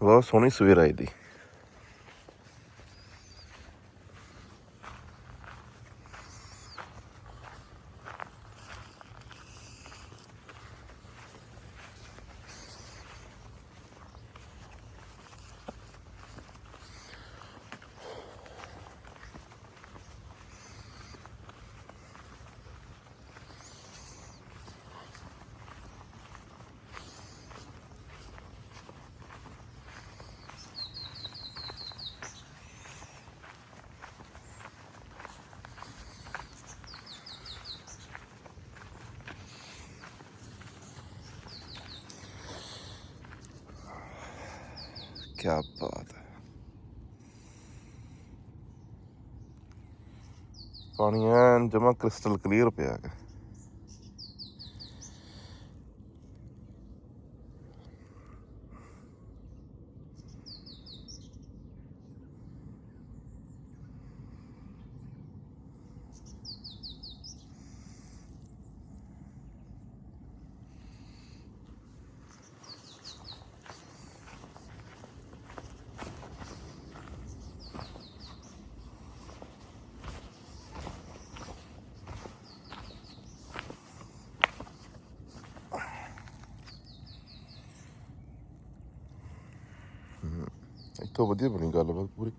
ਬਹੁਤ ਸੋਹਣੀ ਸਵੇਰ ਆਈ ਦੀ ਕੀ ਬਾਤ ਹੈ। ਪਾਣੀ ਐਨ ਜਮਾ ਕ੍ਰਿਸਟਲ ਕਲੀਅਰ ਪਿਆ ਹੈ ਤੋਂ ਵਧੀਆ ਬਣੀ ਗੱਲਬਾਤ ਪੂਰੀ।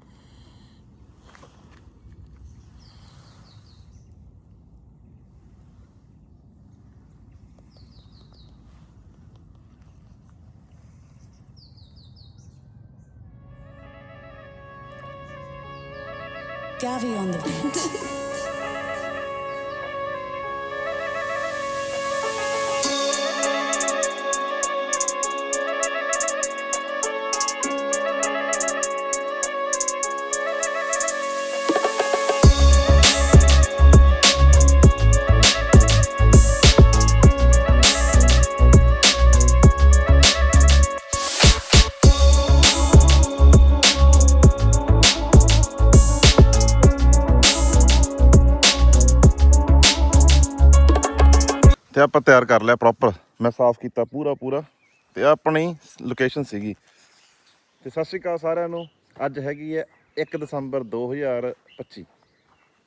ਲਿਆ ਪ੍ਰੋਪਰ ਮੈਂ ਸਾਫ਼ ਕੀਤਾ ਪੂਰਾ ਪੂਰਾ ਤੇ ਆਪਣੀ ਲੋਕੇਸ਼ਨ ਸੀਗੀ। ਤੇ ਸਤਿ ਸ਼੍ਰੀ ਅਕਾਲ ਸਾਰਿਆਂ ਨੂੰ। ਅੱਜ ਹੈਗੀ ਹੈ 1 ਦਸੰਬਰ 2025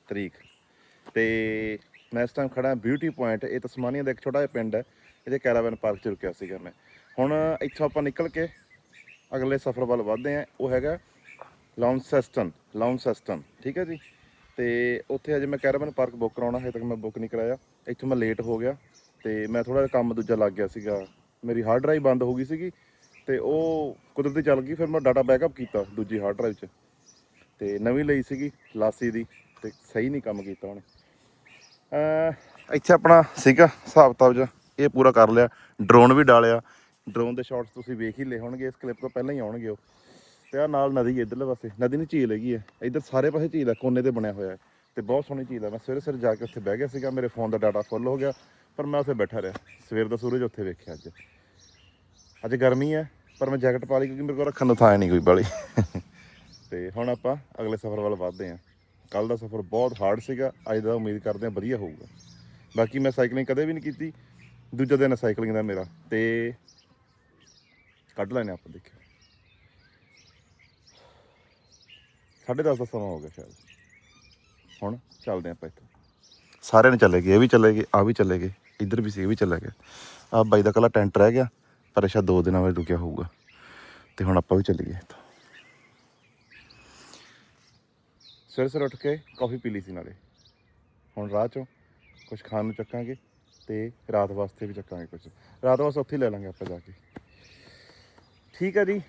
ਤਰੀਕ। ਤੇ ਮੈਂ ਇਸ ਟਾਈਮ ਖੜਾ ਬਿਊਟੀ ਪੁਆਇੰਟ ਇਹ ਤਸਮਾਨੀਆ ਦਾ ਇੱਕ ਛੋਟਾ ਜਿਹਾ ਪਿੰਡ ਹੈ। ਇਹਦੇ ਕੈਰਾਵਨ ਪਾਰਕ 'ਚ ਰੁਕਿਆ ਸੀਗਾ ਮੈਂ। ਹੁਣ ਇੱਥੋਂ ਆਪਾਂ ਨਿਕਲ ਕੇ ਅਗਲੇ ਸਫ਼ਰ ਵੱਲ ਵਧਦੇ ਹਾਂ। ਉਹ ਹੈਗਾ ਲੌਂਸੈਸਟਨ ਲੌਂਸੈਸਟਨ ਠੀਕ ਹੈ ਜੀ? ਤੇ ਉੱਥੇ ਅਜੇ ਮੈਂ ਕੈਰਾਵਨ ਪਾਰਕ ਬੁੱਕ ਕਰਾਉਣਾ। ਹੈ ਤੱਕ ਮੈਂ ਬੁੱਕ ਨਹੀਂ ਕਰਾਇਆ। ਇੱਥੋਂ ਮੈਂ ਲੇਟ ਹੋ ਗਿਆ। ਤੇ ਮੈਂ ਥੋੜਾ ਜਿਹਾ ਕੰਮ ਦੂਜਾ ਲੱਗ ਗਿਆ ਸੀਗਾ। ਮੇਰੀ ਹਾਰਡ ਡਰਾਈਵ ਬੰਦ ਹੋ ਗਈ ਸੀਗੀ ਤੇ ਉਹ ਕੁਦਰਤੀ ਚੱਲ ਗਈ, ਫਿਰ ਮੈਂ ਡਾਟਾ ਬੈਕਅਪ ਕੀਤਾ ਦੂਜੀ ਹਾਰਡ ਡਰਾਈਵ 'ਚ। ਤੇ ਨਵੀਂ ਲਈ ਸੀਗੀ ਲਾਸੀ ਦੀ ਤੇ ਸਹੀ ਨਹੀਂ ਕੰਮ ਕੀਤਾ ਉਹਨੇ। ਅਹ ਇੱਥੇ ਆਪਣਾ ਸੀਗਾ ਹਿਸਾਬ ਕਿਤਾਬ ਜਿਹਾ, ਇਹ ਪੂਰਾ ਕਰ ਲਿਆ। ਡਰੋਨ ਵੀ ਡਾਲਿਆ। ਡਰੋਨ ਦੇ ਸ਼ਾਟਸ ਤੁਸੀਂ ਵੇਖ ਹੀ ਲਏ ਹੋਣਗੇ, ਇਸ ਕਲਿੱਪ ਤੋਂ ਪਹਿਲਾਂ ਹੀ ਆਉਣਗੇ ਉਹ। ਤੇ ਆ ਨਾਲ ਨਦੀ ਹੈ ਇੱਧਰਲੇ ਪਾਸੇ, ਨਦੀ ਨਹੀਂ ਝੀਲ ਹੈਗੀ ਹੈ ਇੱਧਰ ਸਾਰੇ ਪਾਸੇ ਝੀਲ ਹੈ, ਕੋਨੇ ਤੇ ਬਣਿਆ ਹੋਇਆ ਹੈ। ਤੇ ਬਹੁਤ ਸੋਹਣੀ ਝੀਲ ਹੈ। ਮੈਂ ਸਵੇਰੇ ਸਵੇਰੇ ਜਾ ਕੇ ਉੱਥੇ ਬਹਿ ਗਿਆ ਸੀਗਾ, ਮੇਰੇ ਫੋਨ ਦਾ ਡਾਟਾ ਫੁੱਲ ਹੋ ਗਿਆ। ਪਰ ਮੈਂ ਉੱਥੇ ਬੈਠਾ ਰਿਹਾ। ਸਵੇਰ ਦਾ ਸੂਰਜ ਉੱਥੇ ਵੇਖਿਆ ਅੱਜ। ਅੱਜ ਗਰਮੀ ਹੈ, ਪਰ ਮੈਂ ਜੈਕਟ ਪਾ ਲਈ ਕਿਉਂਕਿ ਮੇਰੇ ਕੋਲ ਰੱਖਣ ਨੂੰ ਥਾਂ ਨਹੀਂ ਕੋਈ ਬਾਲੀ। ਤੇ ਹੁਣ ਆਪਾਂ ਅਗਲੇ ਸਫ਼ਰ ਵੱਲ ਵਧਦੇ ਹਾਂ। ਕੱਲ ਦਾ ਸਫ਼ਰ ਬਹੁਤ ਹਾਰਡ ਸੀਗਾ, ਅੱਜ ਦਾ ਉਮੀਦ ਕਰਦੇ ਹਾਂ ਵਧੀਆ ਹੋਊਗਾ। ਬਾਕੀ ਮੈਂ ਸਾਈਕਲਿੰਗ ਕਦੇ ਵੀ ਨਹੀਂ ਕੀਤੀ, ਦੂਜਾ ਦਿਨ ਸਾਈਕਲਿੰਗ ਦਾ ਮੇਰਾ। ਤੇ ਕੱਢ ਲੈਣੇ ਆਪਾਂ, ਦੇਖਿਓ। ਸਾਢੇ ਦਸ ਦਾ ਸਮਾਂ ਹੋ ਗਿਆ ਸ਼ਾਇਦ। ਹੁਣ ਚੱਲਦੇ ਆਪਾਂ ਇੱਥੋਂ। ਸਾਰਿਆਂ ਨੇ ਚਲੇ ਗਏ ਇਹ ਵੀ ਚਲੇ ਗਏ ਆ ਵੀ ਚਲੇ ਗਏ ਇੱਧਰ ਵੀ ਸੀ ਇਹ ਵੀ ਚਲੇ ਗਏ। ਆ ਬਾਈ ਦਾ ਕੱਲਾ ਟੈਂਟ ਰਹਿ ਗਿਆ ਪਰ ਸ਼ਾਇਦ ਦੋ ਦਿਨਾਂ ਵਿੱਚ ਰੁਕਿਆ ਹੋਊਗਾ ਤੇ ਹੁਣ ਆਪਾਂ ਵੀ ਚੱਲੀਏ ਇੱਥੋਂ। ਸਵੇਰੇ ਸਵੇਰੇ ਉੱਠ ਕੇ ਕਾਫੀ ਪੀ ਲਈ ਸੀ ਨਾਲੇ। ਹੁਣ ਰਾਹ ਚੋਂ ਕੁਝ ਖਾਣ ਨੂੰ ਚੱਕਾਂਗੇ ਤੇ ਰਾਤ ਵਾਸਤੇ ਵੀ ਚੱਕਾਂਗੇ ਕੁਝ ਰਾਤ ਵਾਸਤੇ ਉੱਥੇ ਹੀ ਲੈ ਲਾਂਗੇ ਆਪਾਂ ਜਾ ਕੇ। ਠੀਕ ਹੈ ਜੀ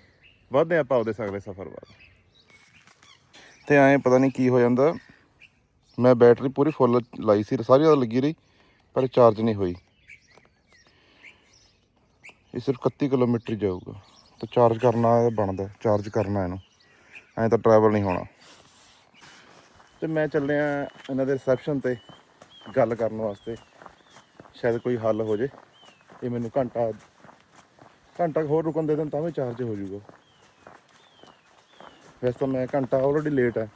ਵਧਦੇ ਆਪਾਂ ਉਹਦੇ ਅਗਲੇ ਸਫ਼ਰ ਵੱਲ। ਤੇ ਐਂ ਪਤਾ ਨਹੀਂ ਕੀ ਹੋ ਜਾਂਦਾ ਮੈਂ ਬੈਟਰੀ ਪੂਰੀ ਫੁੱਲ ਲਾਈ ਸੀ, ਸਾਰੀ ਰਾਤ ਲੱਗੀ ਰਹੀ, ਪਰ ਚਾਰਜ ਨਹੀਂ ਹੋਈ। ਇਹ ਸਿਰਫ 31 ਕਿਲੋਮੀਟਰ ਹੀ ਜਾਊਗਾ। ਤਾਂ ਚਾਰਜ ਕਰਨਾ ਬਣਦਾ ਚਾਰਜ ਕਰਨਾ ਇਹਨੂੰ। ਐਂ ਤਾਂ ਟਰੈਵਲ ਨਹੀਂ ਹੋਣਾ। ਤੇ ਮੈਂ ਚੱਲਿਆ ਇਹਨਾਂ ਦੇ ਰਿਸੈਪਸ਼ਨ ਤੇ ਗੱਲ ਕਰਨ ਵਾਸਤੇ। ਸ਼ਾਇਦ ਕੋਈ ਹੱਲ ਹੋ ਜੇ। ਇਹ ਮੈਨੂੰ ਘੰਟਾ ਘੰਟਾ ਕੁ ਹੋਰ ਰੁਕਣ ਦੇ ਦੇਣ ਤਾਂ ਵੀ ਚਾਰਜ ਹੋ ਜਾਊਗਾ। ਵੈਸੇ ਤਾਂ ਮੈਂ ਘੰਟਾ ਆਲਰੇਡੀ ਲੇਟ ਹੈ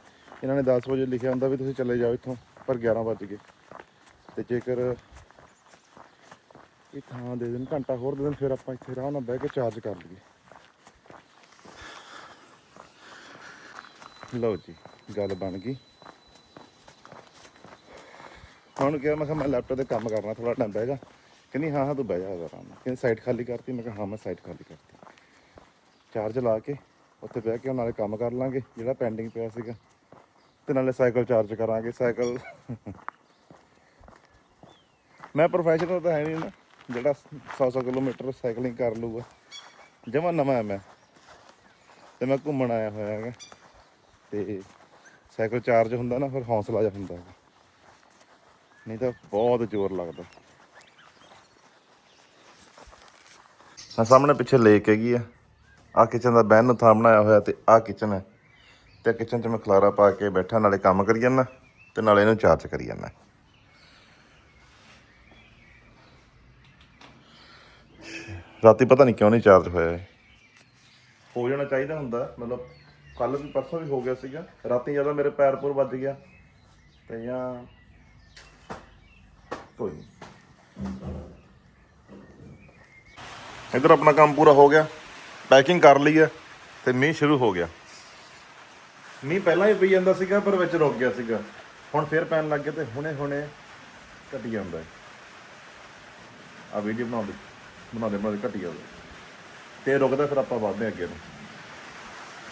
ਇਹਨਾਂ ਨੇ 10 ਵਜੇ ਲਿਖਿਆ ਹੁੰਦਾ ਵੀ ਤੁਸੀਂ ਚਲੇ ਜਾਓ ਇੱਥੋਂ, ਪਰ 11 ਵੱਜ ਗਏ। ਤੇ ਜੇਕਰ ਇਹ ਥਾਂ ਦੇ ਦੇਣ ਘੰਟਾ ਹੋਰ ਦੇ ਦੇਣ ਫਿਰ ਆਪਾਂ ਇੱਥੇ ਆਰਾਮ ਨਾਲ ਬਹਿ ਕੇ ਚਾਰਜ ਕਰ ਲਈਏ। ਲਓ ਜੀ, ਗੱਲ ਬਣ ਗਈ। ਹੁਣ ਕਿਹਾ, ਮੈਂ ਕਿਹਾ ਮੈਂ ਲੈਪਟਾਪ ਤੇ ਕੰਮ ਕਰਨਾ ਥੋੜਾ ਟਾਈਮ ਬਹਿ ਜਾ। ਕਹਿੰਦੀ, ਹਾਂ ਹਾਂ, ਤੂੰ ਬਹਿ ਜਾ ਆਰਾਮ ਨਾਲ। ਕਹਿੰਦੀ ਸਾਈਟ ਖਾਲੀ ਕਰਤੀ। ਮੈਂ ਕਿਹਾ, ਹਾਂ, ਮੈਂ ਸਾਈਟ ਖਾਲੀ ਕਰਤੀ। ਚਾਰਜ ਲਾ ਕੇ ਉੱਥੇ ਬਹਿ ਕੇ ਨਾਲੇ ਕੰਮ ਕਰ ਲਾਂਗੇ, ਜਿਹੜਾ ਪੈਂਡਿੰਗ ਪਿਆ ਸੀਗਾ। ਤੇ ਨਾਲੇ ਸਾਈਕਲ ਚਾਰਜ ਕਰਾਂਗੇ, ਸਾਈਕਲ। ਮੈਂ ਪ੍ਰੋਫੈਸ਼ਨਲ ਤਾਂ ਹੈ ਨਹੀਂ ਨਾ, ਜਿਹੜਾ 100-100 ਕਿਲੋਮੀਟਰ ਸਾਈਕਲਿੰਗ ਕਰ ਲੂਗਾ ਜਮਾ ਨਵਾਂ ਮੈਂ। ਤੇ ਮੈਂ ਘੁੰਮਣ ਆਇਆ ਹੋਇਆ ਹੈਗਾ। ਤੇ ਸਾਈਕਲ ਚਾਰਜ ਹੁੰਦਾ ਨਾ, ਫਿਰ ਹੌਸਲਾ ਜਿਹਾ ਹੁੰਦਾ ਹੈਗਾ। ਨਹੀਂ ਤਾਂ ਬਹੁਤ ਜ਼ੋਰ ਲੱਗਦਾ। ਆ ਸਾਹਮਣੇ ਪਿੱਛੇ ਲੇਕ ਹੈਗੀ ਆ। ਆ ਕਿਚਨ ਦਾ ਬੈਨ ਨੂੰ ਥਾਂ ਬਣਾਇਆ ਹੋਇਆ ਤੇ ਆ ਕਿਚਨ ਹੈ। ਤੇ ਕਿਚਨ 'ਚ ਮੈਂ ਖਲਾਰਾ ਪਾ ਕੇ ਬੈਠਾ, ਨਾਲੇ ਕੰਮ ਕਰੀ ਜਾਂਦਾ ਤੇ ਨਾਲੇ ਇਹਨੂੰ ਚਾਰਜ ਕਰੀ ਜਾਂਦਾ। ਰਾਤੀ ਪਤਾ ਨਹੀਂ ਕਿਉਂ ਨਹੀਂ ਚਾਰਜ ਹੋਇਆ ਹੋ ਜਾਣਾ ਚਾਹੀਦਾ ਹੁੰਦਾ, ਮਤਲਬ ਕੱਲ ਵੀ ਪਰਸੋਂ ਵੀ ਹੋ ਗਿਆ ਸੀਗਾ, ਰਾਤੀ ਜਦੋਂ ਮੇਰੇ ਪੈਰ ਪੁਰ ਵੱਜ ਗਿਆ, ਤੇ ਜਾਂ ਕੋਈ ਨਹੀਂ ਇਧਰ ਆਪਣਾ ਕੰਮ ਪੂਰਾ ਹੋ ਗਿਆ ਪੈਕਿੰਗ ਕਰ ਲਈ ਹੈ ਤੇ ਮੀਂਹ ਸ਼ੁਰੂ ਹੋ ਗਿਆ। ਮੀਂਹ ਪਹਿਲਾਂ ਹੀ ਪਈ ਜਾਂਦਾ ਸੀਗਾ ਪਰ ਵਿੱਚ ਰੁਕ ਗਿਆ ਸੀਗਾ। ਹੁਣ ਫੇਰ ਪੈਣ ਲੱਗ ਗਿਆ ਤੇ ਹੁਣੇ ਹੁਣੇ ਘਟੀ ਜਾਂਦਾ ਹੈ। ਆ ਵੀਡੀਓ ਬਣਾਉਂਦੇ ਬਣਾਉਂਦੇ ਬਣਾਉਂਦੇ ਘਟੀ ਜਾਂਦਾ। ਤੇ ਰੁਕਦਾ ਫਿਰ ਆਪਾਂ ਵੱਧਦੇ ਹਾਂ ਅੱਗੇ ਨੂੰ।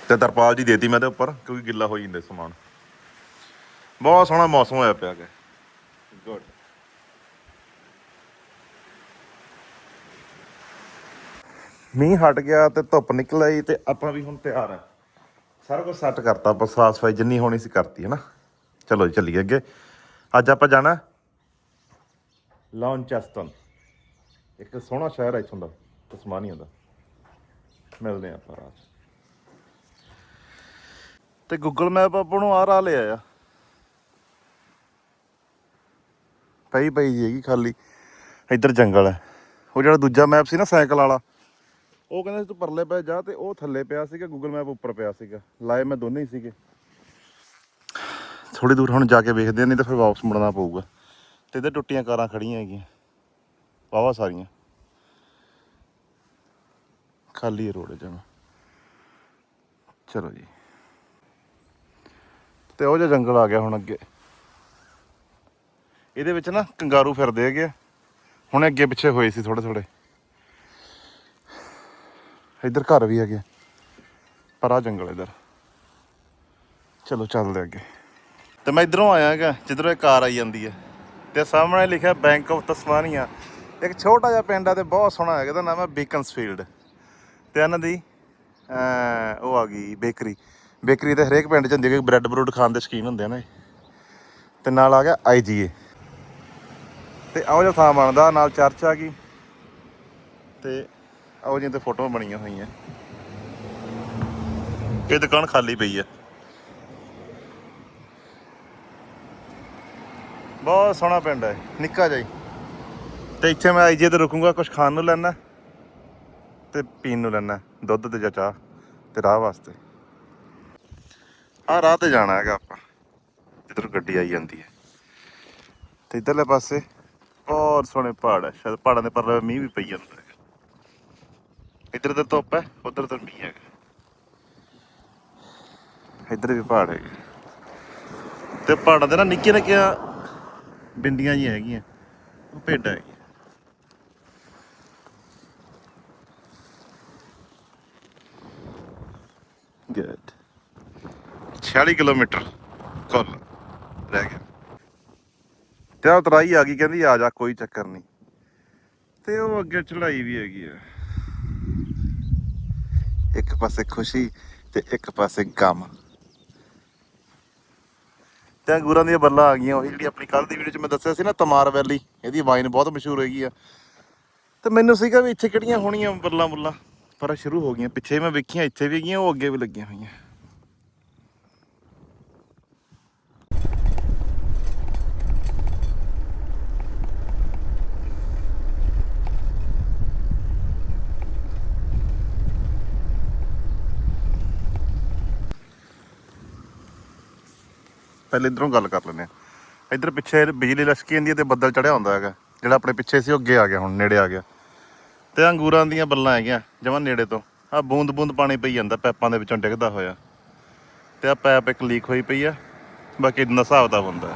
ਤੇ ਤਰਪਾਲ ਜੀ ਦੇਤੀ ਮੈਂ ਤੇ ਉੱਪਰ ਕਿਉਂਕਿ ਗਿੱਲਾ ਹੋ ਜਾਂਦਾ ਸਮਾਨ। ਬਹੁਤ ਸੋਹਣਾ ਮੌਸਮ ਹੋਇਆ ਪਿਆ ਹੈ ਗੁੱਡ ਮੀਂਹ ਹਟ ਗਿਆ ਤੇ ਧੁੱਪ ਨਿਕਲ ਆਈ ਤੇ ਆਪਾਂ ਵੀ ਹੁਣ ਤਿਆਰ ਆ ਸਾਰਾ ਕੁਝ ਸੈੱਟ ਕਰਤਾ, ਆਪਾਂ ਸਾਫ਼ ਸਫ਼ਾਈ ਜਿੰਨੀ ਹੋਣੀ ਸੀ ਕਰਤੀ ਹੈ ਨਾ ਚਲੋ ਜੀ, ਚੱਲੀਏ ਅੱਗੇ। ਅੱਜ ਆਪਾਂ ਜਾਣਾ ਲੌਂਚੈਸਟਨ ਇੱਕ ਸੋਹਣਾ ਸ਼ਹਿਰ ਹੈ ਇੱਥੋਂ ਦਾ, ਤਸਮਾਨੀਆ ਦਾ। ਮਿਲਦੇ ਆ ਆਪਾਂ ਰਾਤ। ਤੇ ਗੂਗਲ ਮੈਪ ਆਪਾਂ ਨੂੰ ਆ ਰਾਹ ਲਿਆ ਆ ਪਈ ਪਈ ਜੀ ਹੈਗੀ, ਖਾਲੀ। ਇੱਧਰ ਜੰਗਲ ਹੈ। ਉਹ ਜਿਹੜਾ ਦੂਜਾ ਮੈਪ ਸੀ ਨਾ, ਸਾਈਕਲ ਵਾਲਾ। ਉਹ ਕਹਿੰਦਾ ਸੀ ਤੂੰ ਪਰਲੇ ਪੈ ਜਾ ਤੇ ਉਹ ਥੱਲੇ ਪਿਆ ਸੀਗਾ ਗੂਗਲ ਮੈਪ ਉੱਪਰ ਪਿਆ ਸੀਗਾ। ਲਾਏ ਮੈਂ ਦੋਨੇ ਹੀ ਸੀਗੇ। ਥੋੜੀ ਦੂਰ ਹੁਣ ਜਾ ਕੇ ਵੇਖਦੇ ਆ, ਨਹੀਂ ਤਾਂ ਫਿਰ ਵਾਪਸ ਮੁੜਨਾ ਪਊਗਾ। ਤੇ ਇੱਧਰ ਟੁੱਟੀਆਂ ਕਾਰਾਂ ਖੜੀਆਂ ਹੈਗੀਆਂ। ਵਾਹਵਾ ਸਾਰੀਆਂ। ਖਾਲੀ ਰੋਡ ਹੈ ਜਮਾ। ਚਲੋ ਜੀ। ਤੇ ਉਹ ਜਿਹਾ ਜੰਗਲ ਆ ਗਿਆ ਹੁਣ ਅੱਗੇ। ਇਹਦੇ ਵਿੱਚ ਨਾ ਕੰਗਾਰੂ ਫਿਰਦੇ ਹੈਗੇ ਆ। ਹੁਣ ਅੱਗੇ ਪਿੱਛੇ ਹੋਏ ਸੀ ਥੋੜੇ ਥੋੜੇ ਇੱਧਰ ਘਰ ਵੀ ਹੈਗੇ ਪਰ ਆ ਜੰਗਲ ਇੱਧਰ। ਚਲੋ ਚੱਲਦੇ ਅੱਗੇ। ਤੇ ਮੈਂ ਇਧਰੋਂ ਆਇਆ ਹੈਗਾ, ਜਿੱਧਰੋਂ ਇਹ ਕਾਰ ਆਈ ਜਾਂਦੀ ਹੈ। ਤੇ ਸਾਹਮਣੇ ਲਿਖਿਆ ਬੈਂਕ ਆਫ ਤਸਮਾਨੀਆ ਇੱਕ ਛੋਟਾ ਜਿਹਾ ਪਿੰਡ ਆ ਤੇ ਬਹੁਤ ਸੋਹਣਾ ਹੈਗਾ, ਇਹਦਾ ਨਾਮ ਹੈ ਬੀਕਨਸਫੀਲਡ ਤੇ ਇਹਨਾਂ ਦੀ ਉਹ ਆ ਗਈ ਬੇਕਰੀ। ਬੇਕਰੀ ਤੇ ਹਰੇਕ ਪਿੰਡ ਚ ਹੁੰਦੀ ਹੈ ਕਿ ਬ੍ਰੈਡ ਬਰੂਡ ਖਾਣ ਦੇ ਸ਼ੌਕੀਨ ਹੁੰਦੇ ਆ ਨਾ ਇਹ। ਤੇ ਨਾਲ ਆ ਗਿਆ ਆਈਜੀਏ ਤੇ ਆਓ ਜਿਹਾ ਥਾਂ ਬਣਦਾ, ਨਾਲ ਚਰਚ ਆ ਗਈ। ਤੇ ਉਹ ਜਿਹੀਆਂ ਫੋਟੋਆਂ ਬਣੀਆਂ ਹੋਈਆਂ। ਇਹ ਦੁਕਾਨ ਖਾਲੀ ਪਈ ਹੈ ਬਹੁਤ ਸੋਹਣਾ ਪਿੰਡ ਹੈ ਨਿੱਕਾ ਜਿਹਾ ਤੇ ਇੱਥੇ ਮੈਂ ਆਈਜੀਏ ਤੇ ਰੁਕੂੰਗਾ ਕੁਝ ਖਾਣ ਨੂੰ ਲੈਣਾ, ਤੇ ਪੀਣ ਨੂੰ ਲੈਣਾ, ਦੁੱਧ ਤੇ ਜਾਂ ਚਾਹ, ਤੇ ਰਾਹ ਵਾਸਤੇ। ਆਹ ਰਾਹ ਤੇ ਜਾਣਾ ਹੈਗਾ ਆਪਾਂ, ਜਿੱਧਰ ਗੱਡੀ ਆਈ ਜਾਂਦੀ ਹੈ। ਤੇ ਇਧਰਲੇ ਪਾਸੇ, ਬਹੁਤ ਸੋਹਣੇ ਪਹਾੜ ਹੈ ਸ਼ਾਇਦ ਪਹਾੜਾਂ ਦੇ ਪਰਲੇ ਮੀਂਹ ਵੀ ਪਈ ਜਾਂਦਾ। ਇੱਧਰ ਤਾਂ ਧੁੱਪ ਹੈ, ਉਧਰ ਤਾਂ ਮੀਂਹ ਹੈਗਾ। ਇੱਧਰ ਵੀ ਪਹਾੜ ਹੈਗੇ। ਤੇ ਪਹਾੜਾਂ ਦੇ ਨਾ ਨਿੱਕੀਆਂ ਨਿੱਕੀਆਂ ਬਿੰਦੀਆਂ ਜੀ ਹੈਗੀਆਂ, ਉਹ ਭੇਡਾਂ ਹੈਗੀਆਂ। ਗੁੱਡ 46 ਕਿਲੋਮੀਟਰ ਕੁੱਲ ਰਹਿ ਗਿਆ। ਤੇ ਉਤਰਾਈ ਆ ਗਈ, ਕਹਿੰਦੀ ਆ ਜਾ, ਕੋਈ ਚੱਕਰ ਨਹੀਂ। ਤੇ ਉਹ ਅੱਗੇ ਚੜਾਈ ਵੀ ਹੈਗੀ ਆ। ਇੱਕ ਪਾਸੇ ਖੁਸ਼ੀ ਤੇ ਇੱਕ ਪਾਸੇ ਗਮ। ਤੇ ਅੰਗੂਰਾਂ ਦੀਆਂ ਬੱਲਾਂ ਆ ਗਈਆਂ। ਉਹੀ ਜਿਹੜੀ ਆਪਣੀ ਕੱਲ ਦੀ ਵੀਡੀਓ 'ਚ ਮੈਂ ਦੱਸਿਆ ਸੀ ਨਾ, ਤਮਾਰ ਵੈਲੀ, ਇਹਦੀ ਵਾਈਨ ਬਹੁਤ ਮਸ਼ਹੂਰ ਹੈਗੀ ਆ। ਤੇ ਮੈਨੂੰ ਸੀਗਾ ਵੀ ਇੱਥੇ ਕਿਹੜੀਆਂ ਹੋਣੀਆਂ ਬੱਲਾਂ ਬੁੱਲਾਂ ਪਰ ਸ਼ੁਰੂ ਹੋ ਗਈਆਂ। ਪਿੱਛੇ ਮੈਂ ਵੇਖੀਆਂ, ਇੱਥੇ ਵੀ ਹੈਗੀਆਂ, ਉਹ ਅੱਗੇ ਵੀ ਲੱਗੀਆਂ ਹੋਈਆਂ। ਪਹਿਲੇ ਇਧਰੋਂ ਗੱਲ ਕਰ ਲੈਂਦੇ ਆ ਇਧਰ ਪਿੱਛੇ ਬਿਜਲੀ ਲਸ਼ਕੀ ਜਾਂਦੀ ਹੈ ਤੇ ਬੱਦਲ ਚੜਿਆ ਹੁੰਦਾ ਹੈਗਾ। ਜਿਹੜਾ ਆਪਣੇ ਪਿੱਛੇ ਸੀ, ਉਹ ਅੱਗੇ ਆ ਗਿਆ, ਹੁਣ ਨੇੜੇ ਆ ਗਿਆ। ਤੇ ਅੰਗੂਰਾਂ ਦੀਆਂ ਬੱਲਾਂ ਹੈਗੀਆਂ, ਜਮਾਂ ਨੇੜੇ ਤੋਂ। ਆ ਬੂੰਦ ਬੂੰਦ ਪਾਣੀ ਪਈ ਜਾਂਦਾ, ਪੈਪਾਂ ਦੇ ਵਿੱਚੋਂ ਡਿੱਗਦਾ ਹੋਇਆ। ਤੇ ਆ ਪੈਪ ਇੱਕ ਲੀਕ ਹੋਈ ਪਈ ਆ, ਬਾਕੀ ਇੰਨਾ ਹਿਸਾਬ ਦਾ ਹੁੰਦਾ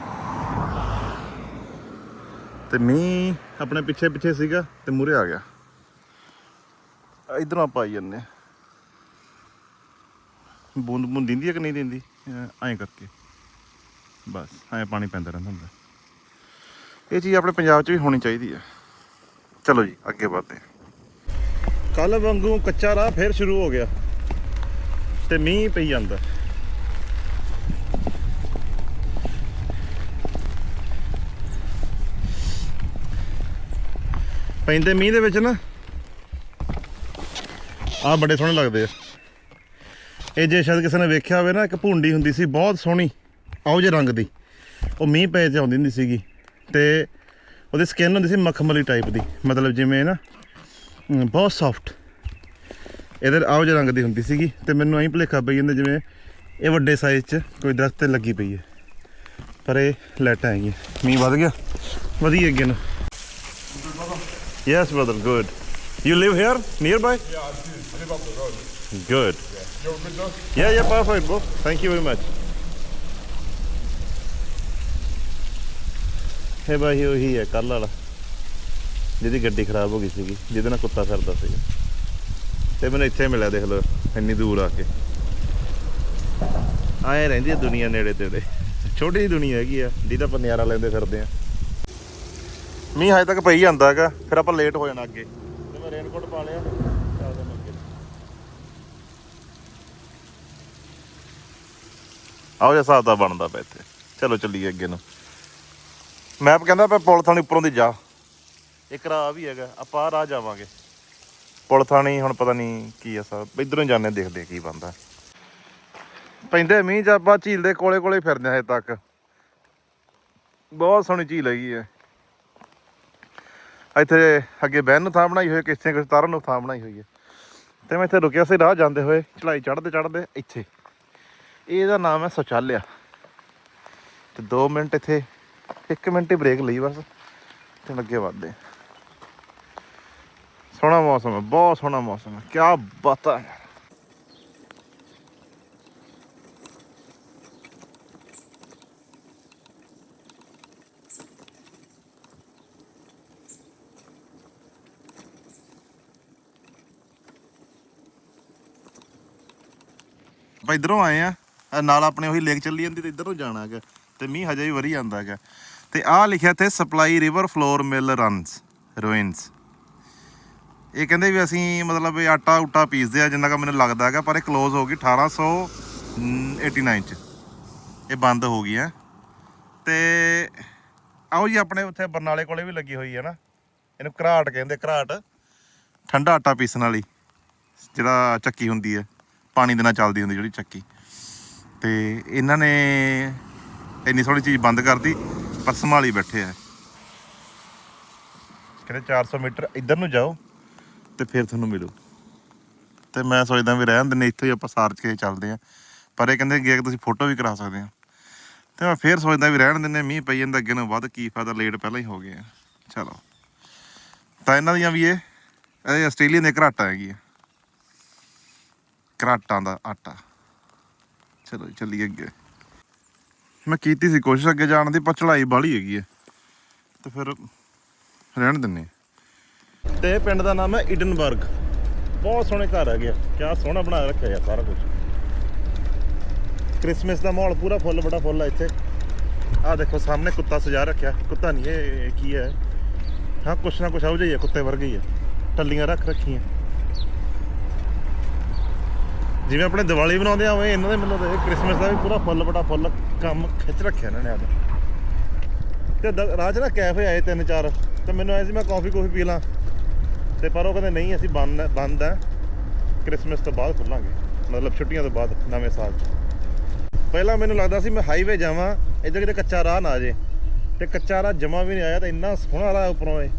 ਤੇ ਮੀਂਹ ਆਪਣੇ ਪਿੱਛੇ ਪਿੱਛੇ ਸੀਗਾ ਤੇ ਮੂਰੇ ਆ ਗਿਆ। ਇਧਰੋਂ ਆਪਾਂ ਆਈ ਜੰਨੇ ਬੂੰਦ ਬੂੰਦ ਦਿੰਦੀ ਹੈ ਕਿ ਨਹੀਂ ਦਿੰਦੀ? ਐਂ ਕਰਕੇ। ਬਸ ਐਂ ਪਾਣੀ ਪੈਂਦਾ ਰਹਿੰਦਾ ਹੁੰਦਾ। ਇਹ ਚੀਜ਼ ਆਪਣੇ ਪੰਜਾਬ 'ਚ ਵੀ ਹੋਣੀ ਚਾਹੀਦੀ ਹੈ। ਚਲੋ ਜੀ ਅੱਗੇ ਵਧਦੇ ਕੱਲ ਵਾਂਗੂ ਕੱਚਾ ਰਾਹ ਫੇਰ ਸ਼ੁਰੂ ਹੋ ਗਿਆ ਤੇ ਮੀਂਹ ਪਈ ਜਾਂਦਾ। ਪੈਂਦੇ ਮੀਂਹ ਦੇ ਵਿੱਚ ਨਾ ਆ ਬੜੇ ਸੋਹਣੇ ਲੱਗਦੇ ਆ। ਇਹ ਜੇ ਸ਼ਾਇਦ ਕਿਸੇ ਨੇ ਵੇਖਿਆ ਹੋਵੇ ਨਾ ਇੱਕ ਭੁੰਡੀ ਹੁੰਦੀ ਸੀ ਬਹੁਤ ਸੋਹਣੀ। ਆਉ ਜੇ ਰੰਗ ਦੀ ਉਹ ਮੀਂਹ ਪਏ ਤੇ ਆਉਂਦੀ ਹੁੰਦੀ ਸੀਗੀ ਤੇ ਉਹਦੀ ਸਕਿਨ ਹੁੰਦੀ ਸੀ ਮਖਮਲੀ ਟਾਈਪ ਦੀ ਮਤਲਬ ਜਿਵੇਂ ਨਾ ਬਹੁਤ ਸੌਫਟ ਇਹਦੇ ਆਉ ਜੇ ਰੰਗ ਦੀ ਹੁੰਦੀ ਸੀਗੀ ਤੇ ਮੈਨੂੰ ਐਂ ਭੁਲੇਖਾ ਪਈ ਜਾਂਦਾ ਜਿਵੇਂ ਇਹ ਵੱਡੇ ਸਾਈਜ਼ 'ਚ ਕੋਈ ਦਰਖਤ ਤੇ ਲੱਗੀ ਪਈ ਹੈ ਪਰ ਇਹ ਲਾਈਟਾਂ ਹੈਗੀਆਂ ਮੀਂਹ ਵੱਧ ਗਿਆ ਵਧੀਆ ਅੱਗੇ ਨੂੰ. You live here, nearby? Yeah, I do. I live up the road. Good. You have a good dog? Yeah, yeah, perfect, bro. Thank you very much. ਇਹ ਬਾਈ ਉਹੀ ਹੈ ਕੱਲ ਵਾਲਾ। ਜਿਹਦੀ ਗੱਡੀ ਖਰਾਬ ਹੋ ਗਈ ਸੀਗੀ, ਜਿਹਦੇ ਨਾਲ ਕੁੱਤਾ ਫਿਰਦਾ ਸੀਗਾ। ਤੇ ਮੈਨੂੰ ਇੱਥੇ ਮਿਲਿਆ, ਦੇਖ ਲਓ, ਇੰਨੀ ਦੂਰ ਆ ਕੇ। ਆਏ ਰਹਿੰਦੀ ਹੈ ਦੁਨੀਆ ਨੇੜੇ ਤੇੜੇ। ਛੋਟੀ ਜਿਹੀ ਦੁਨੀਆ ਹੈਗੀ ਆ, ਜਿਹਦਾ ਆਪਾਂ ਨਿਆਰਾ ਲੈਂਦੇ ਫਿਰਦੇ ਆ। ਮੀਂਹ ਹਜੇ ਤੱਕ ਪਈ ਜਾਂਦਾ ਹੈਗਾ, ਫਿਰ ਆਪਾਂ ਲੇਟ ਹੋ ਜਾਣਾ ਅੱਗੇ। ਤੇ ਮੈਂ ਰੇਨਕੋਟ ਪਾ ਲਿਆ ਚੱਲਦੇ ਮੈਂ ਅੱਗੇ। ਆਓ ਜਿਹਾ ਹਿਸਾਬ ਦਾ ਬਣਦਾ ਪਿਆ ਇੱਥੇ। ਚਲੋ, ਚੱਲੀਏ ਅੱਗੇ ਨੂੰ। ਮੈਪ ਕਹਿੰਦਾ ਪਿਆ ਪੁਲ ਥਾਣੀ ਉੱਪਰੋਂ ਦੀ ਜਾ। ਇੱਕ ਰਾਹ ਵੀ ਹੈਗਾ ਆਪਾਂ ਆਹ ਰਾਹ ਜਾਵਾਂਗੇ। ਪੁਲ ਥਾਣੀ ਹੁਣ ਪਤਾ ਨਹੀਂ ਕੀ ਆ ਸਰ ਇਧਰੋਂ ਜਾਂਦੇ ਦੇਖਦੇ ਕੀ ਬੰਦਾ ਪੈਂਦੇ ਮੀਂਹ ਚ ਆਪਾਂ ਝੀਲ ਦੇ ਕੋਲੇ ਕੋਲੇ ਫਿਰਦੇ ਹਜੇ ਤੱਕ। ਬਹੁਤ ਸੋਹਣੀ ਝੀਲ ਹੈਗੀ ਹੈ ਇੱਥੇ ਅੱਗੇ ਬਹਿਣ ਨੂੰ ਥਾਂ ਬਣਾਈ ਹੋਈ ਹੈ ਕਿਸ਼ਤੀਆਂ ਕਿਸ ਤਾਰਨ ਨੂੰ ਥਾਂ ਬਣਾਈ ਹੋਈ ਹੈ ਤੇ ਮੈਂ ਇੱਥੇ ਰੁਕਿਆ ਸੀ ਰਾਹ ਜਾਂਦੇ ਹੋਏ ਚੜਾਈ ਚੜ੍ਹਦੇ ਚੜ੍ਹਦੇ ਇੱਥੇ। ਇਹਦਾ ਨਾਮ ਹੈ ਸ਼ੌਚਾਲਿਆ। ਤੇ 2 ਮਿੰਟ ਇੱਥੇ 1 ਮਿੰਟ ਹੀ ਬ੍ਰੇਕ ਲਈ ਬਸ, ਤੇ ਅੱਗੇ ਵੱਧਦੇ ਸੋਹਣਾ ਮੌਸਮ ਹੈ, ਬਹੁਤ ਸੋਹਣਾ ਮੌਸਮ ਹੈ ਕੀ ਬਾਤਾਂ ਹੈ। ਆਪਾਂ ਇਧਰੋਂ ਆਏ ਆ ਨਾਲ ਆਪਣੇ ਉਹੀ ਲੇਕ ਚੱਲੀ ਜਾਂਦੀ ਤੇ ਇਧਰ ਜਾਣਾ ਹੈਗਾ। ਤੇ ਮੀਂਹ ਹਜੇ ਵੀ ਵਰੀ ਜਾਂਦਾ ਹੈਗਾ। ਤੇ ਆਹ ਲਿਖਿਆ ਤੇ supply river flour mill runs ruins ਇਹ ਕਹਿੰਦੇ ਵੀ ਅਸੀਂ ਮਤਲਬ ਇਹ ਆਟਾ ਉਟਾ ਪੀਸਦੇ ਆ, ਜਿੰਨਾ ਕਿ ਮੈਨੂੰ ਲੱਗਦਾ ਹੈਗਾ, ਪਰ ਇਹ ক্লোਜ਼ ਹੋ ਗਈ 1889 ਚ। ਇਹ ਬੰਦ ਹੋ ਗਈ ਹੈ। ਤੇ ਆਓ ਜੀ, ਆਪਣੇ ਉੱਥੇ ਬਰਨਾਲੇ ਕੋਲੇ ਵੀ ਲੱਗੀ ਹੋਈ ਹੈ ਨਾ। ਇਹਨੂੰ ਘਰਾਟ ਕਹਿੰਦੇ, ਘਰਾਟ। ਠੰਡਾ ਆਟਾ ਪੀਸਣ ਵਾਲੀ, ਜਿਹੜਾ ਚੱਕੀ ਹੁੰਦੀ ਹੈ। ਪਾਣੀ ਦੇ ਨਾਲ ਚੱਲਦੀ ਹੁੰਦੀ ਜਿਹੜੀ ਚੱਕੀ। ਤੇ ਇਹਨਾਂ ਨੇ ਇੰਨੀ ਸੋਹਣੀ ਚੀਜ਼ ਬੰਦ ਕਰਤੀ, ਪਰ ਸੰਭਾਲੀ ਬੈਠੇ ਆ ਕਹਿੰਦੇ 400 ਮੀਟਰ ਇੱਧਰ ਨੂੰ ਜਾਓ ਤੇ ਫਿਰ ਤੁਹਾਨੂੰ ਮਿਲੂ। ਤੇ ਮੈਂ ਸੋਚਦਾ ਵੀ ਰਹਿਣ ਦਿੰਦੇ, ਇੱਥੋਂ ਹੀ ਆਪਾਂ ਸਾਰਚ ਕੇ ਚੱਲਦੇ ਆ ਪਰ ਇਹ ਕਹਿੰਦੇ ਕਿ ਤੁਸੀਂ ਫੋਟੋ ਵੀ ਕਰਾ ਸਕਦੇ ਆ ਤੇ ਮੈਂ ਫੇਰ ਸੋਚਦਾ ਵੀ ਰਹਿਣ ਦਿੰਦੇ, ਮੀਂਹ ਪਈ ਜਾਂਦਾ ਅੱਗੇ ਨੂੰ ਵੱਧ, ਕੀ ਫਾਇਦਾ, ਲੇਟ ਪਹਿਲਾਂ ਹੀ ਹੋ ਗਏ ਆ। ਚਲੋ। ਤਾਂ ਇਹਨਾਂ ਦੀਆਂ ਵੀ ਇਹ ਇਹ ਆਸਟ੍ਰੇਲੀਅਨ ਦੇ ਘਰਾਟਾ ਹੈਗੀ ਆ ਘਰਾਟਾਂ ਦਾ ਆਟਾ। ਚਲੋ ਚੱਲੀਏ ਅੱਗੇ। ਮੈਂ ਕੀਤੀ ਸੀ ਕੋਸ਼ਿਸ਼, ਅੱਗੇ ਜਾਣ ਦੀ, ਪਰ ਚੜਾਈ ਬਾਹਲੀ ਹੈਗੀ ਹੈ। ਤੇ ਫਿਰ ਰਹਿਣ ਦਿੰਨੇ ਹਾਂ। ਤੇ ਪਿੰਡ ਦਾ ਨਾਮ ਹੈ ਇਡਨਬਰਗ। ਬਹੁਤ ਸੋਹਣੇ ਘਰ ਹੈਗੇ ਆ। ਕਿਆ ਸੋਹਣਾ ਬਣਾ ਰੱਖਿਆ ਯਾਰ ਸਾਰਾ ਕੁਝ ਕ੍ਰਿਸਮਸ ਦਾ ਮਾਹੌਲ ਪੂਰਾ ਫੁੱਲ ਬੜਾ ਫੁੱਲ ਹੈ ਇੱਥੇ। ਆਹ ਦੇਖੋ, ਸਾਹਮਣੇ ਕੁੱਤਾ ਸਜਾ ਰੱਖਿਆ। ਕੁੱਤਾ ਨਹੀਂ ਇਹ ਕੀ ਹੈ? ਹਾਂ, ਕੁਛ ਨਾ ਕੁਛ ਆਉ ਜਾਈਏ ਕੁੱਤੇ ਵਰਗੇ ਹੀ ਆ ਟੱਲੀਆਂ ਰੱਖ ਰੱਖੀਆਂ। ਜਿਵੇਂ ਆਪਣੇ ਦੀਵਾਲੀ ਬਣਾਉਂਦੇ ਆ, ਉਵੇਂ ਇਹਨਾਂ ਦੇ ਮੈਨੂੰ ਤੇ ਕ੍ਰਿਸਮਸ ਦਾ ਵੀ ਪੂਰਾ ਫੁੱਲ ਬੜਾ ਫੁੱਲ ਕੰਮ ਖਿੱਚ ਰੱਖਿਆ ਇਹਨਾਂ ਨੇ ਆਦਾ ਤੇ ਦ- ਰਾਹ ਨਾ ਕੈਫੇ ਆਏ ਤਿੰਨ ਚਾਰ, ਤੇ ਮੈਨੂੰ ਐ ਸੀ ਮੈਂ ਕਾਫੀ ਕੋਫੀ ਪੀ ਲਾਂ। ਤੇ ਪਰ ਉਹ ਕਹਿੰਦੇ, ਨਹੀਂ, ਅਸੀਂ ਬੰਦ ਬੰਦ ਹੈ ਕ੍ਰਿਸਮਸ ਤੋਂ ਬਾਅਦ ਖੁੱਲਾਂਗੇ। ਮਤਲਬ ਛੁੱਟੀਆਂ ਤੋਂ ਬਾਅਦ, ਨਵੇਂ ਸਾਲ 'ਚ। ਪਹਿਲਾਂ ਮੈਨੂੰ ਲੱਗਦਾ ਸੀ ਮੈਂ ਹਾਈਵੇ ਜਾਵਾਂ, ਇੱਧਰ ਕਿਤੇ ਕੱਚਾ ਰਾਹ ਨਾ ਆ ਜੇ। ਤੇ ਕੱਚਾ ਰਾਹ ਜਮਾ ਵੀ ਨਹੀਂ ਆਇਆ, ਤਾਂ ਇੰਨਾ ਸੋਹਣਾ ਰਾਹ ਉੱਪਰੋਂ ਇਹ।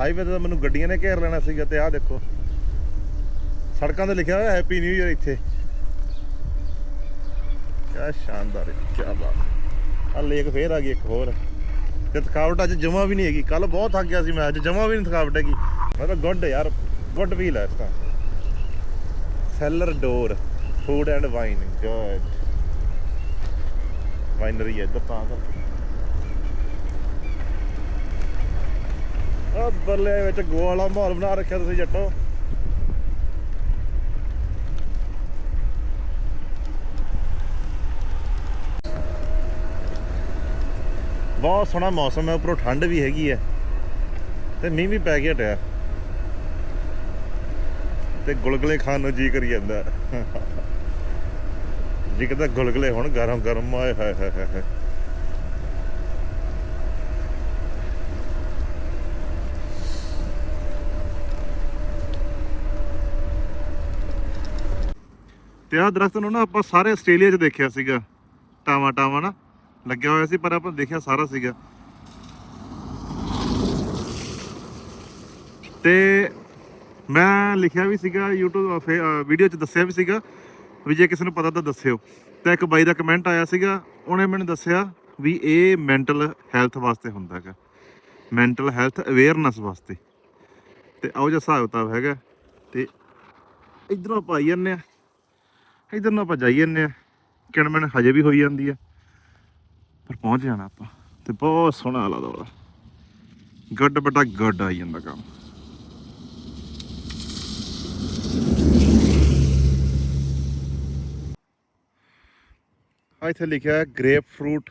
ਹਾਈਵੇ ਤੇ ਤਾਂ ਮੈਨੂੰ ਗੱਡੀਆਂ ਨੇ ਘੇਰ ਲੈਣਾ ਸੀਗਾ, ਤੇ ਆਹ ਦੇਖੋ। ਸੜਕਾਂ ਤੇ ਲਿਖਿਆ ਹੋਇਆ ਹੈਪੀ ਨਿਊ ਇਅਰ ਇੱਥੇ। ਕਿਆ ਸ਼ਾਨਦਾਰ ਹੈ ਕਿਆ ਬਾਤ। ਆ ਲੇਕ ਫੇਰ ਆ ਗਈ ਇੱਕ ਹੋਰ। ਤੇ ਥਕਾਵਟ ਅੱਜ ਜਮਾ ਵੀ ਨਹੀਂ ਹੈਗੀ। ਕੱਲ ਬਹੁਤ ਥੱਕ ਗਿਆ ਸੀ ਮੈਂ, ਅੱਜ ਜਮਾ ਵੀ ਨਹੀਂ ਥਕਾਵਟ ਹੈਗੀ। ਮਤਲਬ ਗੁੱਡ ਯਾਰ, ਗੁੱਡ ਫੀਲ ਹੈ ਇਸ ਤਾਂ। Cellar door food and wine good winery ਹੈ ਇੱਧਰ ਤਾਂ ਕਰਕੇ ਆ ਬੱਲੇ ਵਿੱਚ ਗੋਆ ਵਾਲਾ ਮਾਹੌਲ ਬਣਾ ਰੱਖਿਆ ਤੁਸੀਂ ਜੱਟੋ। ਬਹੁਤ ਸੋਹਣਾ ਮੌਸਮ ਹੈ, ਉੱਪਰੋਂ ਠੰਡ ਵੀ ਹੈਗੀ ਹੈ ਤੇ ਮੀਂਹ ਵੀ ਪੈ ਗਿਆ ਟਿਆ। ਤੇ ਗੁਲਗੁਲੇ ਖਾਣ ਨੂੰ ਜੀ ਕਰੀ ਜਾਂਦਾ। ਜੀ ਕਿਤੇ ਗੁਲਗੁਲੇ ਹੁਣ ਗਰਮ ਗਰਮ ਆਏ, ਹਾਏ ਹਾਏ ਹਾਏ ਤੇ ਆਹ ਦਰਖਤ ਨੂੰ ਨਾ ਆਪਾਂ ਸਾਰੇ ਆਸਟ੍ਰੇਲੀਆ 'ਚ ਦੇਖਿਆ ਸੀਗਾ। ਟਾਵਾ ਟਾਵਾ ਨਾ। ਲੱਗਿਆ ਹੋਇਆ ਸੀ, ਪਰ ਆਪਾਂ ਦੇਖਿਆ ਸਾਰਾ ਸੀਗਾ। ਤੇ ਮੈਂ ਲਿਖਿਆ ਵੀ ਸੀਗਾ, YouTube ਵੀਡੀਓ 'ਚ ਦੱਸਿਆ ਵੀ ਸੀਗਾ ਵੀ ਜੇ ਕਿਸੇ ਨੂੰ ਪਤਾ ਤਾਂ ਦੱਸਿਓ। ਤਾਂ ਇੱਕ ਬਾਈ ਦਾ ਕਮੈਂਟ ਆਇਆ ਸੀਗਾ, ਉਹਨੇ ਮੈਨੂੰ ਦੱਸਿਆ ਵੀ ਇਹ ਮੈਂਟਲ ਹੈਲਥ ਵਾਸਤੇ ਹੁੰਦਾ ਹੈਗਾ। ਮੈਂਟਲ ਹੈਲਥ ਅਵੇਅਰਨੈਸ ਵਾਸਤੇ। ਤੇ ਆਓ ਜਿਹਾ ਹਿਸਾਬ ਕਿਤਾਬ ਹੈਗਾ। ਤੇ ਇਧਰੋਂ ਆਪਾਂ ਆਈ ਜਾਂਦੇ ਆ ਇਧਰ ਨੂੰ ਆਪਾਂ ਜਾਈ ਜਾਂਦੇ ਆ ਕਿਣਮਣ ਹਜੇ ਵੀ ਹੋਈ ਜਾਂਦੀ ਆ ਪਰ ਪਹੁੰਚ ਜਾਣਾ ਆਪਾਂ। ਤੇ ਬਹੁਤ ਸੋਹਣਾ ਲੱਗਦਾ ਉਹਦਾ। ਗੱਡ ਬਟਾ ਗੱਡ ਆਈ ਜਾਂਦਾ ਕੰਮ। ਆ ਇੱਥੇ ਲਿਖਿਆ grapefruit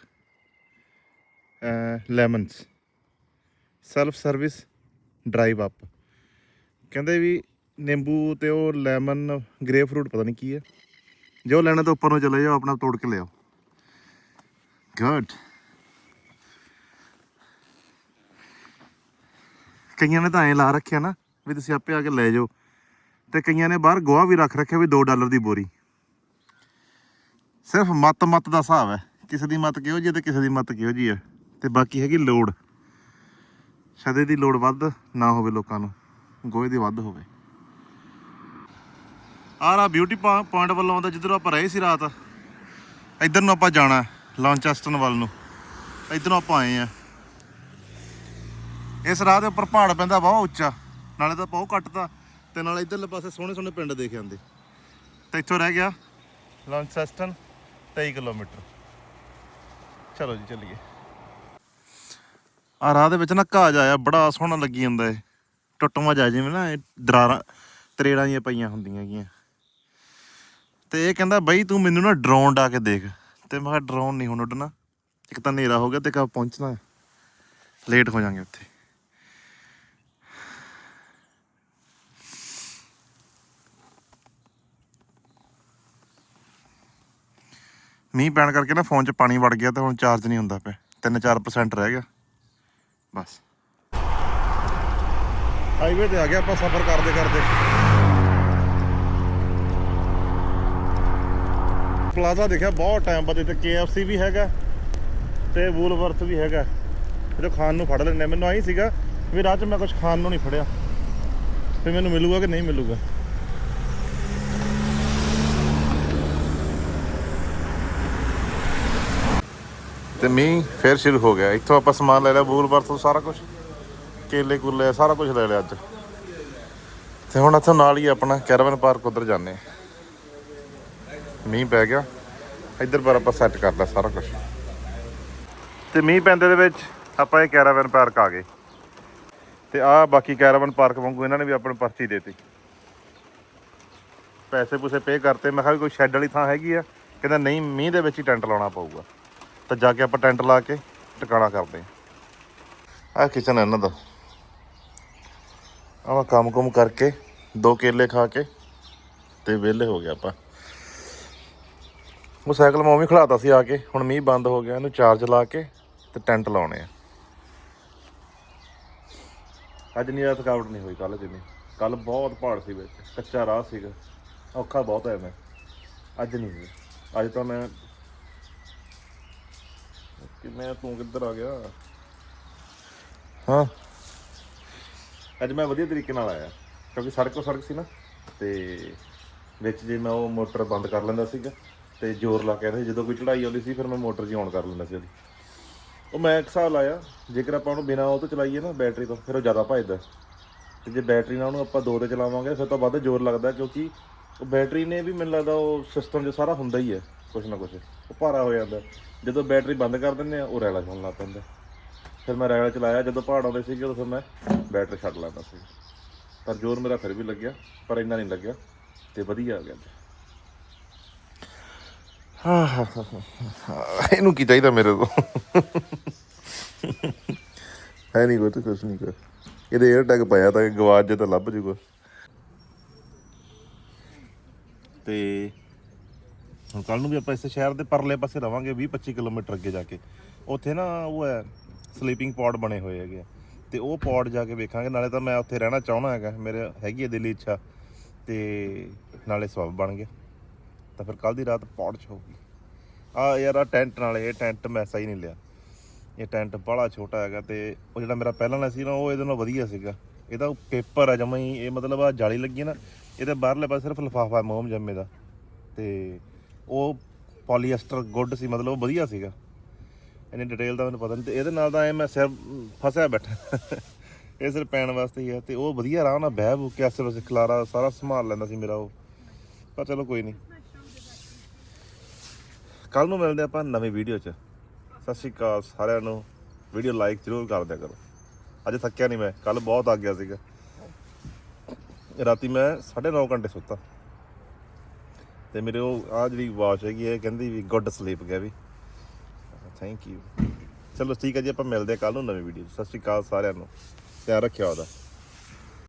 lemons self service drive up ਕਹਿੰਦੇ ਵੀ ਨਿੰਬੂ ਤੇ ਉਹ ਲੈਮਨ ਗ੍ਰੇਪ ਫਰੂਟ ਪਤਾ ਨਹੀਂ ਕੀ ਹੈ। ਜੋ ਲੈਣਾ ਤਾਂ ਉੱਪਰ ਨੂੰ ਚਲੇ ਜਾਓ, ਆਪਣਾ ਤੋੜ ਕੇ ਲਿਆਓ। ਗੁੱਡ ਕਈਆਂ ਨੇ ਤਾਂ ਐਂ ਲਾ ਰੱਖਿਆ ਨਾ ਵੀ ਤੁਸੀਂ ਆਪੇ ਆ ਕੇ ਲੈ ਜਾਓ ਤੇ ਕਈਆਂ ਨੇ ਬਾਹਰ ਗੋਹਾ ਵੀ ਰੱਖ ਰੱਖਿਆ ਵੀ 2 ਡਾਲਰ ਦੀ ਬੋਰੀ। ਸਿਰਫ ਮਤ ਮਤ ਦਾ ਹਿਸਾਬ ਹੈ, ਕਿਸੇ ਦੀ ਮਤ ਕਿਹੋ ਜੀ ਹੈ ਤੇ ਕਿਸੇ ਦੀ ਮਤ ਕਿਹੋ ਜੀ ਹੈ ਤੇ ਬਾਕੀ ਹੈਗੀ ਲੋੜ। ਸ਼ਾਇਦ ਦੀ ਲੋੜ ਵੱਧ ਨਾ ਹੋਵੇ ਲੋਕਾਂ ਨੂੰ, ਗੋਹੇ ਦੀ ਵੱਧ ਹੋਵੇ। ਆਹ ਰਾ ਬਿਊਟੀ ਪੁਆਇੰਟ ਵੱਲੋਂ ਆਉਂਦਾ, ਜਿੱਧਰੋਂ ਆਪਾਂ ਰਹੇ ਸੀ ਰਾਤ, ਇੱਧਰ ਨੂੰ ਆਪਾਂ ਜਾਣਾ। ਲੌਂਚੈਸਟਨ ਵੱਲ ਨੂੰ। ਇੱਧਰੋਂ ਆਪਾਂ ਆਏ ਆ ਇਸ ਰਾਹ ਦੇ ਉੱਪਰ ਪਹਾੜ ਪੈਂਦਾ ਬਹੁਤ ਉੱਚਾ। ਨਾਲੇ ਤਾਂ ਬਹੁਤ ਕੱਟਦਾ ਤੇ। ਨਾਲੇ ਇੱਧਰਲੇ ਪਾਸੇ ਸੋਹਣੇ ਸੋਹਣੇ ਪਿੰਡ ਦੇਖ ਜਾਂਦੇ। ਤੇ ਇੱਥੋਂ ਰਹਿ ਗਿਆ ਲੌਂਚੈਸਟਨ 23 ਕਿਲੋਮੀਟਰ। ਚਲੋ ਜੀ, ਚੱਲੀਏ। ਆ ਰਾਹ ਦੇ ਵਿੱਚ ਨਾ ਘਾਹ ਜਾਇਆ ਬੜਾ ਸੋਹਣਾ ਲੱਗੀ ਜਾਂਦਾ ਏ ਟੁੱਟਵਾ ਜਾ ਜਿਵੇਂ ਨਾ ਇਹ ਦਰਾਰਾਂ, ਤਰੇੜਾਂ ਜੀਆਂ ਪਈਆਂ ਹੁੰਦੀਆਂ ਹੈਗੀਆਂ। ਤੇ ਇਹ ਕਹਿੰਦਾ, ਬਈ ਤੂੰ ਮੈਨੂੰ ਨਾ ਡਰੋਨ ਡਾ ਕੇ ਦੇਖ। ਤੇ ਮੈਂ ਕਿਹਾ ਡਰੋਨ ਨਹੀਂ ਹੁਣ ਉੱਡਣਾ। ਇੱਕ ਤਾਂ ਹਨੇਰਾ ਹੋ ਗਿਆ ਤੇ ਕਾ ਪਹੁੰਚਣਾ ਲੇਟ ਹੋ ਜਾਾਂਗੇ ਉੱਥੇ। ਮੀਂਹ ਪੈਣ ਕਰਕੇ ਨਾ ਫੋਨ 'ਚ ਪਾਣੀ ਵੜ ਗਿਆ ਤੇ ਹੁਣ ਚਾਰਜ ਨਹੀਂ ਹੁੰਦਾ ਪਿਆ। 3-4% ਰਹਿ ਗਿਆ। ਬਸ। ਹਾਈਵੇ ਤੇ ਆ ਗਿਆ ਆਪਾਂ ਸਫ਼ਰ ਕਰਦੇ ਕਰਦੇ ਪਲਾਜ਼ਾ ਦੇਖਿਆ, ਬਹੁਤ ਟਾਈਮ ਬਾਅਦ ਇੱਥੇ KFC ਵੀ ਹੈਗਾ ਤੇ ਵੂਲਵਰਥ ਵੀ ਹੈਗਾ। ਜੋ ਖਾਣ ਨੂੰ ਫੜ ਲੈਂਦੇ ਮੈਨੂੰ ਆਈ ਸੀਗਾ ਵੀ ਰਾਹ ਮੈਂ ਕੁਝ ਖਾਣ ਨੂੰ ਨਹੀਂ ਫੜਿਆ। ਤੇ ਮੈਨੂੰ ਮਿਲੂਗਾ ਕਿ ਨਹੀਂ ਮਿਲੂਗਾ? ਤੇ ਮੀਂਹ ਫੇਰ ਸ਼ੁਰੂ ਹੋ ਗਿਆ। ਇੱਥੋਂ ਆਪਾਂ ਸਮਾਨ ਲੈ ਲਿਆ ਵੂਲਵਰਥ ਤੋਂ ਸਾਰਾ ਕੁਝ ਕੇਲੇ ਕੁਲੇ ਸਾਰਾ ਕੁਝ ਲੈ ਲਿਆ ਅੱਜ। ਤੇ ਹੁਣ ਇੱਥੋਂ ਨਾਲ ਹੀ ਆਪਣਾ ਕੈਰਵਨ ਪਾਰਕ ਉਧਰ ਜਾਂਦੇ ਹਾਂ ਮੀਂਹ ਪੈ ਗਿਆ। ਇੱਧਰ ਪਰ ਆਪਾਂ ਸੈੱਟ ਕਰ ਲਿਆ ਸਾਰਾ ਕੁਝ ਤੇ ਮੀਂਹ ਪੈਂਦੇ ਦੇ ਵਿੱਚ ਆਪਾਂ ਇਹ ਕੈਰਾਵਨ ਪਾਰਕ ਆ ਗਏ। ਤੇ ਆ ਬਾਕੀ ਕੈਰਾਵਨ ਪਾਰਕ ਵਾਂਗੂ ਇਹਨਾਂ ਨੇ ਵੀ ਆਪਣੀ ਪਰਚੀ ਦੇਤੀ। ਪੈਸੇ ਪੂਸੇ ਪੇ ਕਰਤੇ। ਮੈਂ ਕਿਹਾ ਵੀ ਕੋਈ ਸ਼ੈੱਡ ਵਾਲੀ ਥਾਂ ਹੈਗੀ ਆ। ਕਹਿੰਦਾ ਨਹੀਂ, ਮੀਂਹ ਦੇ ਵਿੱਚ ਹੀ ਟੈਂਟ ਲਾਉਣਾ ਪਊਗਾ। ਤਾਂ ਜਾ ਕੇ ਆਪਾਂ ਟੈਂਟ ਲਾ ਕੇ ਟਿਕਾਣਾ ਕਰਦੇ ਆ ਆਹ ਕਿਚਨ ਹੈ ਇਹਨਾਂ ਦਾ। ਆਹ ਕੰਮ ਕੁਮ ਕਰਕੇ ਦੋ ਕੇਲੇ ਖਾ ਕੇ ਤੇ ਵਿਹਲੇ ਹੋ ਗਿਆ ਆਪਾਂ। ਉਹ ਸਾਈਕਲ ਮੈਂ ਉਵੇਂ ਖੜਾਤਾ ਸੀ ਆ ਕੇ ਹੁਣ ਮੀਂਹ ਬੰਦ ਹੋ ਗਿਆ ਇਹਨੂੰ ਚਾਰਜ ਲਾ ਕੇ ਤੇ ਟੈਂਟ ਲਾਉਣੇ ਆ। ਅੱਜ ਨਹੀਂ ਆ ਥਕਾਵਟ ਨਹੀਂ ਹੋਈ ਕੱਲ ਜਿੰਨੀ। ਕੱਲ ਬਹੁਤ ਪਹਾੜ ਸੀ ਵਿੱਚ ਕੱਚਾ ਰਾਹ ਸੀਗਾ ਔਖਾ ਬਹੁਤ ਹੈ ਮੈਂ। ਅੱਜ ਨਹੀਂ ਹੋਈ ਅੱਜ ਤਾਂ ਮੈਂ ਕਿ ਮੈਂ ਤੂੰ ਕਿੱਧਰ ਆ ਗਿਆ? ਹਾਂ। ਅੱਜ ਮੈਂ ਵਧੀਆ ਤਰੀਕੇ ਨਾਲ ਆਇਆ ਕਿਉਂਕਿ ਸੜਕੋ ਸੜਕ ਸੀ ਨਾ ਤੇ ਵਿੱਚ ਜੇ ਮੈਂ ਉਹ ਮੋਟਰ ਬੰਦ ਕਰ ਲੈਂਦਾ ਸੀਗਾ ਤੇ ਜ਼ੋਰ ਲਾ ਕੇ ਆਉਂਦੇ ਸੀ। ਜਦੋਂ ਕੋਈ ਚੜਾਈ ਆਉਂਦੀ ਸੀ, ਫਿਰ ਮੈਂ ਮੋਟਰ ਜੀ ਔਨ ਕਰ ਲੈਂਦਾ ਸੀ ਉਹਦੀ। ਉਹ ਮੈਂ ਇੱਕ ਹਿਸਾਬ ਲਾਇਆ, ਜੇਕਰ ਆਪਾਂ ਉਹਨੂੰ ਬਿਨਾਂ ਉਹ ਤੋਂ ਚਲਾਈਏ ਨਾ, ਬੈਟਰੀ ਤੋਂ, ਫਿਰ ਉਹ ਜ਼ਿਆਦਾ ਭੱਜਦਾ। ਤੇ ਜੇ ਬੈਟਰੀ ਨਾਲ ਉਹਨੂੰ ਆਪਾਂ ਦੋ ਤੇ ਚਲਾਵਾਂਗੇ, ਫਿਰ ਤਾਂ ਵੱਧ ਜ਼ੋਰ ਲੱਗਦਾ, ਕਿਉਂਕਿ ਉਹ ਬੈਟਰੀ ਨੇ ਵੀ ਮੈਨੂੰ ਲੱਗਦਾ ਉਹ ਸਿਸਟਮ ਜੋ ਸਾਰਾ ਹੁੰਦਾ ਹੀ ਹੈ, ਕੁਛ ਨਾ ਕੁਛ। ਉਹ ਭਾਰਾ ਹੋ ਜਾਂਦਾ। ਜਦੋਂ ਬੈਟਰੀ ਬੰਦ ਕਰ ਦਿੰਦੇ ਆ ਉਹ ਰੈਲਾ ਹੋਣ ਲੱਗ ਪੈਂਦਾ। ਫਿਰ ਮੈਂ ਰੈਲਾ ਚਲਾਇਆ, ਜਦੋਂ ਪਹਾੜ ਆਉਂਦੇ ਸੀਗੇ, ਉਦੋਂ ਫਿਰ ਮੈਂ ਬੈਟਰੀ ਛੱਡ ਲੈਂਦਾ ਸੀ। ਪਰ ਜ਼ੋਰ ਮੇਰਾ ਫਿਰ ਵੀ ਲੱਗਿਆ, ਪਰ ਇੰਨਾ ਨਹੀਂ ਲੱਗਿਆ, ਤੇ ਵਧੀਆ ਆ ਗਿਆ। ਅੱਜ ਇਹਨੂੰ ਕੀ ਚਾਹੀਦਾ ਮੇਰੇ ਤੋਂ? ਹੈ ਨਹੀਂ ਕੋਈ ਕੁਛ ਨਹੀਂ ਕਰ ਇਹਦੇ 에ਅਰ ਟੈਗ ਪਾਇਆ ਤਾਂ ਗਵਾਚ ਜੇ ਤਾਂ ਲੱਭ ਜੂਗਾ। ਤੇ ਹੁਣ ਕੱਲ ਨੂੰ ਵੀ ਆਪਾਂ ਇਸ ਸ਼ਹਿਰ ਦੇ ਪਰਲੇ ਪਾਸੇ ਰਵਾਂਗੇ 20 25 ਕਿਲੋਮੀਟਰ ਅੱਗੇ ਜਾ ਕੇ। ਉੱਥੇ ਨਾ ਉਹ ਹੈ ਸਲੀਪਿੰਗ ਪੌਡ ਬਣੇ ਹੋਏ ਹੈਗੇ ਆ। ਤੇ ਉਹ ਪੌਡ ਜਾ ਕੇ ਵੇਖਾਂਗੇ, ਨਾਲੇ ਤਾਂ ਮੈਂ ਉੱਥੇ ਰਹਿਣਾ ਚਾਹੁੰਦਾ ਹੈਗਾ, ਮੇਰੇ ਹੈਗੀ ਹੈ ਦਿਲੀ ਇੱਛਾ। ਤੇ ਨਾਲੇ ਸਬਬ ਬਣ ਗਿਆ। ਤਾਂ ਫਿਰ ਕੱਲ ਦੀ ਰਾਤ ਪੌਡ ਚ ਹੋਊਗੀ। ਆ ਯਾਰ ਆ ਟੈਂਟ ਨਾਲੇ ਇਹ ਟੈਂਟ ਮੈਂ ਸਹੀ ਨਹੀਂ ਲਿਆ। ਇਹ ਟੈਂਟ ਬੜਾ ਛੋਟਾ ਹੈਗਾ ਤੇ ਉਹ ਜਿਹੜਾ ਮੇਰਾ ਪਹਿਲਾਂ ਵਾਲਾ ਸੀ ਨਾ, ਉਹ ਇਹਦੇ ਨਾਲੋਂ ਵਧੀਆ ਸੀਗਾ। ਇਹਦਾ ਪੇਪਰ ਆ ਜਮਾ ਹੀ, ਇਹ ਮਤਲਬ ਆ ਜਾਲੀ ਲੱਗੀ ਹੈ ਨਾ, ਇਹਦੇ ਬਾਹਰਲੇ ਪਾਸੇ ਸਿਰਫ ਲਿਫਾਫਾ ਮੋਮ ਜੰਮੇ ਦਾ। ਤੇ ਉਹ ਪੋਲੀਐਸਟਰ ਗੁੱਡ ਸੀ, ਮਤਲਬ ਉਹ ਵਧੀਆ ਸੀਗਾ। ਇਹਨੇ ਡਿਟੇਲ ਦਾ ਮੈਨੂੰ ਪਤਾ ਨਹੀਂ, ਤੇ ਇਹਦੇ ਨਾਲ ਤਾਂ ਐ ਮੈਂ ਸਿਰ ਫਸਿਆ ਬੈਠਾ। ਇਹ ਸਿਰ ਪੈਣ ਵਾਸਤੇ ਹੀ ਆ ਤੇ ਉਹ ਵਧੀਆ ਆਰਾਮ ਨਾਲ ਬਹਿ ਬੂ ਕੇ ਆਸੇ ਪਾਸੇ ਖਲਾਰਾ ਸਾਰਾ ਸੰਭਾਲ ਲੈਂਦਾ ਸੀ ਮੇਰਾ ਉਹ। ਪਰ ਚਲੋ ਕੋਈ ਨਹੀਂ। ਕੱਲ ਨੂੰ ਮਿਲਦੇ ਆਪਾਂ ਨਵੀਂ ਵੀਡੀਓ 'ਚ। ਸਤਿ ਸ਼੍ਰੀ ਅਕਾਲ ਸਾਰਿਆਂ ਨੂੰ। ਵੀਡੀਓ ਲਾਈਕ ਜ਼ਰੂਰ ਕਰ ਦਿਆ ਕਰੋ। ਅੱਜ ਥੱਕਿਆ ਨਹੀਂ ਮੈਂ ਕੱਲ ਬਹੁਤ ਆ ਗਿਆ ਸੀਗਾ। ਰਾਤੀ ਮੈਂ 9.5 ਘੰਟੇ ਸੁੱਤਾ। ਤੇ ਮੇਰੇ ਉਹ ਆ ਜਿਹੜੀ ਵਾਚ ਹੈਗੀ ਹੈ ਕਹਿੰਦੀ ਵੀ ਗੁੱਡ ਸਲੀਪ ਗਿਆ ਵੀ। ਥੈਂਕ ਯੂ ਚਲੋ ਠੀਕ ਹੈ ਜੀ, ਆਪਾਂ ਮਿਲਦੇ ਹਾਂ ਕੱਲ ਨੂੰ ਨਵੀਂ ਵੀਡੀਓ 'ਚ। ਸਤਿ ਸ਼੍ਰੀ ਅਕਾਲ ਸਾਰਿਆਂ ਨੂੰ। ਧਿਆਨ ਰੱਖਿਓ ਉਹਦਾ